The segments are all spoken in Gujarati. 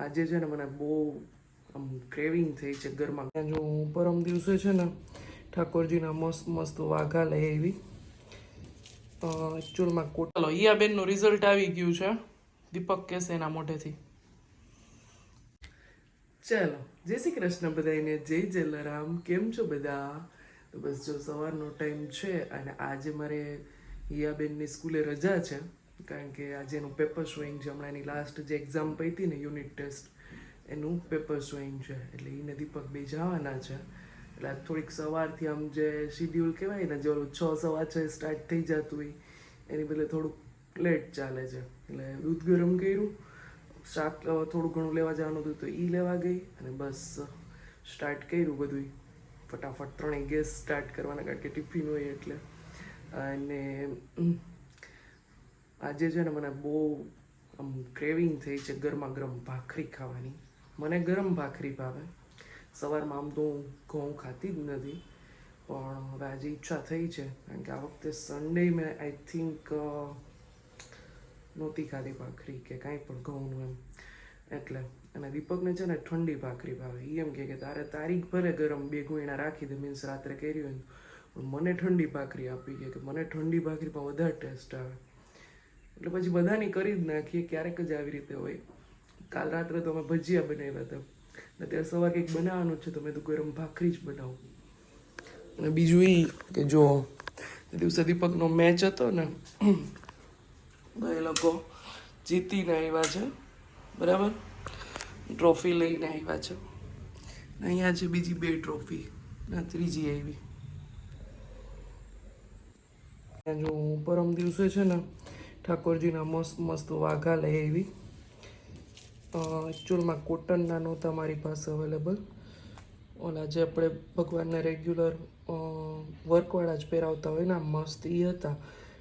આજે છે ને મને બહુ આમ ક્રેવિંગ થઈ છે ઘરમાં. જો હું પરમ દિવસે છે ને ઠાકોરજીના મસ્ત મસ્ત વાઘા લઈ આવી. એકચ્યુઅલમાં કોટલો ચાલો ઈયા બેનનું રિઝલ્ટ આવી ગયું છે. દીપક કહેશે એના મોઢેથી. ચાલો, જય શ્રી કૃષ્ણ બધાને જય જલારામ, કેમ છો બધા? તો બસ જો સવારનો ટાઈમ છે અને આજે મારે હિયાબેનની સ્કૂલે રજા છે. કારણ કે આજે એનું પેપર શોઈંગ છે, હમણાં એની લાસ્ટ જે એક્ઝામ પતી ને યુનિટ ટેસ્ટ એનું પેપર શોઈંગ છે. એટલે એને દીપક બે જવાના છે. એટલે થોડીક સવારથી આમ જે શિડ્યુલ કહેવાય ને, જે ઓલું છ સવા છ સ્ટાર્ટ થઈ જતું હોય, એની બદલે થોડુંક લેટ ચાલે છે. એટલે દૂધ ગરમ કર્યું, શાક થોડું ઘણું લેવા જવાનું હતું તો એ લેવા ગઈ અને બસ સ્ટાર્ટ કર્યું બધું ફટાફટ ત્રણેય ગેસ સ્ટાર્ટ કરવાના, કારણ કે ટિફિન હોય એટલે. અને આજે છે ને મને બહુ આમ ક્રેવિંગ થઈ છે ગરમા ગરમ ભાખરી ખાવાની. મને ગરમ ભાખરી ભાવે. સવારમાં આમ તો હું ઘઉં ખાતી જ નથી, પણ હવે આજે ઈચ્છા થઈ છે, કારણ કે આ વખતે સન્ડે મેં આઈ થિંક નહોતી ખાધી ભાખરી કે કાંઈ પણ ઘઉંનું એમ. એટલે, અને દીપકને છે ને ઠંડી ભાખરી ભાવે. એ એમ કે તારે તારીખ ભલે ગરમ બે ગુણા રાખી દે મીન્સ રાત્રે કર્યું હોય મને ઠંડી ભાખરી આપી કે મને ઠંડી ભાખરીમાં વધારે ટેસ્ટ આવે. એટલે પછી બધાની કરી જ નાખીએ, ક્યારેક જ આવી રીતે હોય. કાલ રાત્રે તો અમે ભજીયા બનાવ્યા હતા. ત્યારે સવારે કંઈક બનાવવાનું છે, તો મેં તો ગરમ ભાખરી જ બનાવું. અને બીજું એ કે જો દિવસે દીપકનો મેચ હતો ને એ લોકો જીતીને આવ્યા છે. બરાબર? ટ્રોફી લઈને આવ્યા છે. અહીંયા છે બીજી બે ટ્રોફી ને ત્રીજી આવી. જો પરમ દિવસે છે ને ઠાકોરજીના મસ્ત મસ્ત વાઘા લે એવી એકચ્યુઅલમાં કોટનના નહોતા મારી પાસે અવેલેબલ ઓલા જે આપણે ભગવાનને રેગ્યુલર વર્કવાળા જ પહેરાવતા હોય ને મસ્ત એ હતા.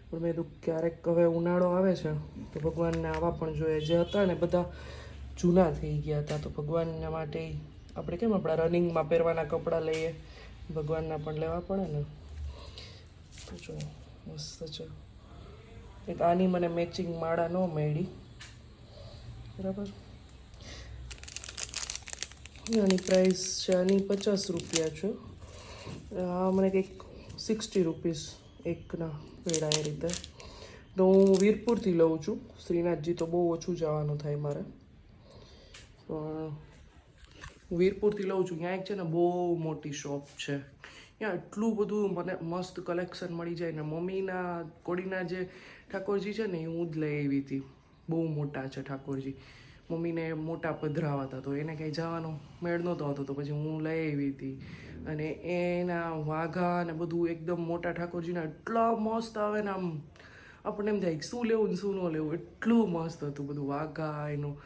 પણ મેં કીધું, ક્યારેક હવે ઉનાળો આવે છે, તો ભગવાનને આવા પણ જોઈએ. જે હતા ને, બધા જૂના થઈ ગયા હતા, તો ભગવાનના માટે આપણે કેમ આપણા રનિંગમાં પહેરવાના કપડાં લઈએ? ભગવાનના પણ લેવા પડે ને? તો જો, મસ્ત છે. એક આની મને મેચિંગ માળા ન મળી. બરાબર? આની પ્રાઇસ છે, આની પચાસ રૂપિયા છે. આ મને કંઈક સિક્સટી રૂપીસ એકના પેડા એ રીતે. તો હું વીરપુરથી લઉં છું. શ્રીનાથજી તો બહુ ઓછું જવાનું થાય મારે. પણ વીરપુરથી લઉં છું. ત્યાં એક છે ને બહુ મોટી શોપ છે. ત્યાં એટલું બધું મને મસ્ત કલેક્શન મળી જાય ને મમ્મીના, કોડીના જે ઠાકોરજી છે ને એ હું જ લઈ આવી હતી. બહુ મોટા છે ઠાકોરજી. મમ્મીને મોટા પધરાવા હતા, તો એને કંઈ જવાનો મેળ નહોતો હતો તો પછી હું લઈ આવી હતી. અને એના વાઘા ને બધું એકદમ મોટા ઠાકોરજીના એટલા મસ્ત આવે ને આમ. આપણને એમ થાય શું લેવું ને શું ન લેવું, એટલું મસ્ત હતું બધું વાઘા એનું.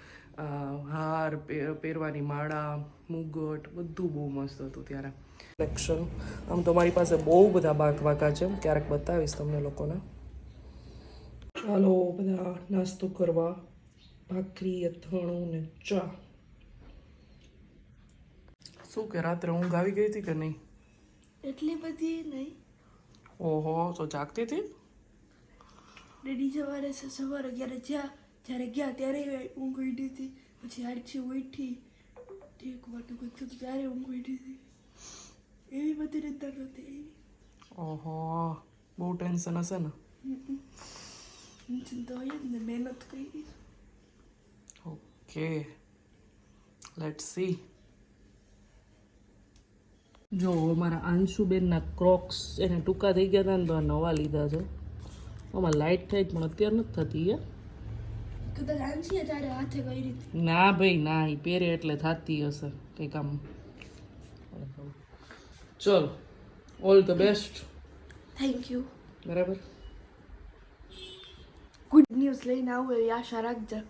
હાર પહેરવાની માળા મુગટ બધું બહુ મસ્ત હતું ત્યારે. કલેક્શન આમ તો મારી પાસે બહુ બધા બાગ વાઘા છે. ક્યારેક બતાવીશ તમને લોકોને. ચાલો બધા નાસ્તો કરવા. ભાખરી અથાણું ને ચા. શું કે રાત્રે ઊંઘ આવી ગઈ હતી કે નહીં? એટલી બધી નહીં. ઓહો તો જાગતી હતી? ડેડી સવારે સવારે અગિયાર જ્યાં જ્યારે ગયા ત્યારે ઊંઘ ઉડી હતી. પછી આરછી ઉઠી. એક વાટું કંઈક થતું ત્યારે ઊંઘ ઉડી હતી. એવી બધી રીતે નહોતી એવી ઓહો બહુ ટેન્શન હશે ને? ચિંતા હોય જ ને મહેનત કરી. ઓકે. લેટ સી જો અમારા આંશુબેનના ક્રોક્સ એને ટૂંકા થઈ ગયા હતા ને તો નવા લીધા છે. આમાં લાઇટ થાય પણ અત્યારે નથી થતી હે કદાચ આંશીએ ત્યારે હાથે કરી હતી ના ભાઈ ના એ પહેરે એટલે થતી હશે કંઈક આમ. ચલો all the best thank you બરાબર? ગુડ ન્યૂઝ લઈને આવું એવી આશા રાખજે.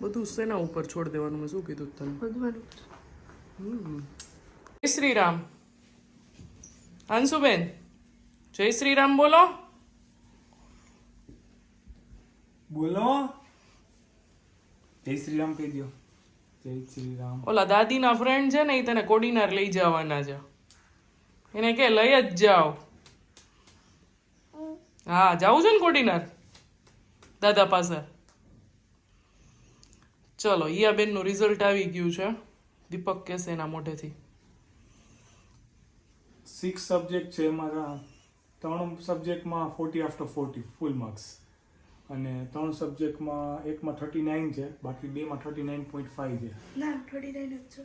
બધું શેના ઉપર છોડ દેવાનું? મેં શું કીધું તને? ભગવાન જય શ્રી રામ હંસુબેન જય શ્રી રામ બોલો. બોલો? જય શ્રી રામ કહી દો જય શ્રી રામ. ઓલા દાદીના ફ્રેન્ડ છે ને એ તને કોડીનાર લઈ જવાના છે. એને કે લઈ જ જાઓ. હા જાવું છે ને કોડીનાર? દાદા પાસે. ચલો ઈયાબેનનું રિઝલ્ટ આવી ગયું છે. દીપક કેસે એના મોઢેથી. સિક્સ સબ્જેક્ટ છે મારા ત્રણ સબ્જેક્ટમાં forty after forty full marks અને ત્રણ સબ્જેક્ટમાં એકમાં થર્ટી નાઇન છે બાકી બેમાં થર્ટી નાઇન પોઈન્ટ ફાઈવ છે.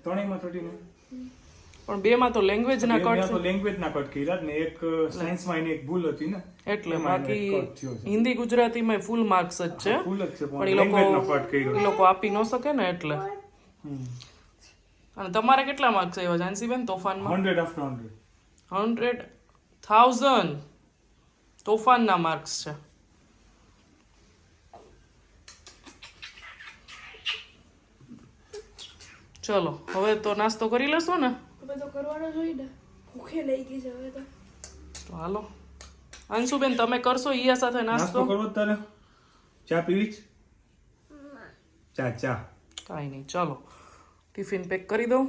ત્રણેયમાં થર્ટી નાઇન પણ બેમાં તો લેંગ્વેજ ના કટ તો લેંગ્વેજ ના કટ કર્યા ને એક સાયન્સમાં એની એક ભૂલ હતી ને એટલે બાકી cut થયો છે. હિન્દી ગુજરાતીમાં ફૂલ માર્ક્સ જ છે. ફૂલ જ છે પણ એ લોકો લેંગ્વેજ નો કટ કર્યો. એ લોકો આપી ન શકે ને એટલે. હમ. અને તમારે કેટલા માર્ક્સ આવ્યા જાનસીબેન તોફાનમાં? Hundred after hundred hundred thousand તોફાનના marks છે. ચલો હવે તો નાસ્તો કરી લેશો ને? હવે તો કરવાનો જ હોય ને. ભૂખે લઈ ગઈ છે હવે તો. તો હાલો. અંશુબેન તમે કરશો ઈયા સાથે નાસ્તો? કરો કરવો તારે ચા પીવી ચા ચા. કાંઈ નહીં ચલો. ટિફિન પેક કરી દઉં.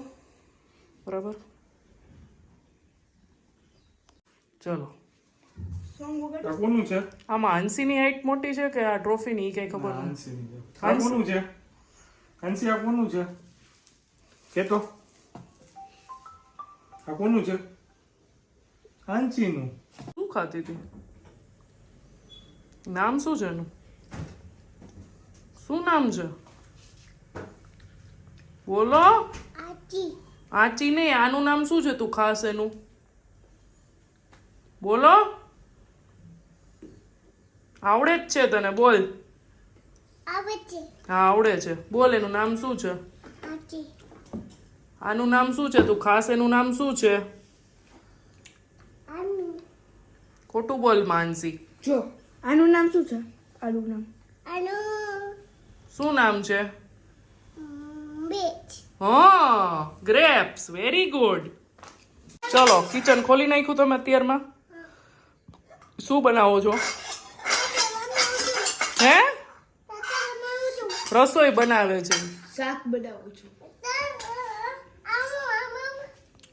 બરાબર? ચલો. કોનું છે? આમાં હંસીની હાઈટ મોટી છે કે આ ટ્રોફીની એ કઈ ખબર હંસીની કોનું છે? હંસી આ કોનું છે? કે તો આ કોનું છે? આંચીનું શું ખાતી હતી નામ શું છે એનું? શું નામ છે? બોલો. આચી. નહીં આનું નામ શું છે તું ખાસ એનું? બોલો. આવડે જ છે તને બોલ. હા આવડે છે. બોલ એનું નામ શું છે? આજી આનું નામ શું છે? તું ખાસ એનું નામ શું છે? ખોટું બોલ માનસી. જો. આનું નામ શું છે? આનું નામ. આનું. શું નામ છે? બેચ હા ગ્રેપ્સ વેરી ગુડ ચલો કિચન ખોલી નાખ્યું તમે અત્યારમાં? શું બનાવો છો. હે? રસોઈ બનાવે છે. શાક બનાવું છું એમાં આ રહ્યું આ રહ્યો પાટલો.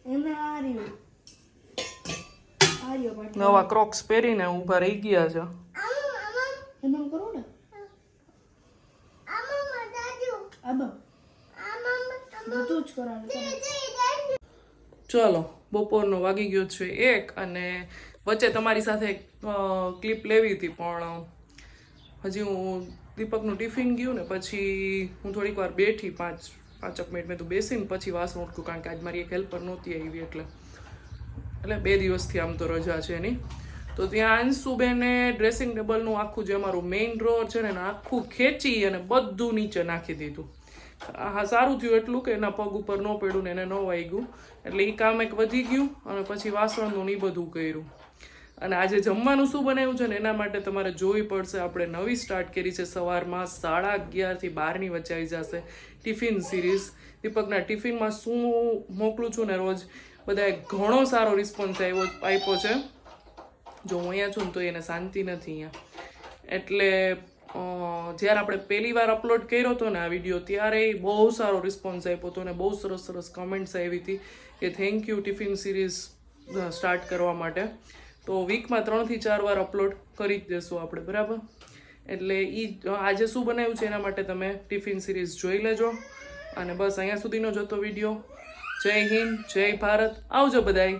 નવા ક્રોક્સ પહેરીને ઊભા રહી ગયા છે. એમાં કરો ને. ચલો બપોરનો વાગી ગયો છે એક અને વચ્ચે તમારી સાથે ક્લિપ લેવી હતી પણ હજી હું દીપકનું ટિફિન ગયું ને પછી હું થોડીક વાર બેઠી પાંચ પાંચક મિનિટ મેં તો બેસીને પછી વાસણ ઉઠકું કારણ કે આજ મારી એક હેલ્પર નહોતી આવી એટલે. એટલે બે દિવસથી આમ તો રજા છે એની. તો ત્યાં અંશુબેને ડ્રેસિંગ ટેબલનું આખું જે અમારું મેઇન ડ્રોર છે ને આખું ખેંચી અને બધું નીચે નાખી દીધું. હા સારું થયું એટલું કે એના પગ ઉપર ન પડ્યું ને એને ન વાગ્યું. એટલે એ કામ એક વધી ગયું અને પછી વાસણનું ઈ બધું કર્યું. અને આજે જમવાનું શું બનાવ્યું છે ને એના માટે તમારે જોવી પડશે. આપણે નવી સ્ટાર્ટ કરી છે. સવારમાં સાડા અગિયારથી બારની વચ્ચે આવી જશે. Tiffin series. દીપકના ટિફિનમાં શું મોકલું છું ને રોજ? બધાએ ઘણો સારો રિસ્પોન્સ આવ્યો આપ્યો છે. જો હું અહીંયા છું ને તો એને શાંતિ નથી અહીંયા. એટલે જ્યારે આપણે પહેલી વાર અપલોડ કર્યો હતો ને આ વીડિયો ત્યારે બહુ સારો રિસ્પોન્સ આપ્યો હતો અને બહુ સરસ સરસ કમેન્ટ્સ આવી હતી કે thank you tiffin series start કરવા માટે. તો વીકમાં ત્રણથી ચાર વાર અપલોડ કરી જ દેશું આપણે, બરાબર? એટલે એ આજે શું બનાવ્યું છે એના માટે તમે ટિફિન સિરીઝ જોઈ લેજો. અને બસ અહીંયા સુધીનો જ હતો વીડિયો. જય હિન્દ, જય ભારત. આવજો બધાય.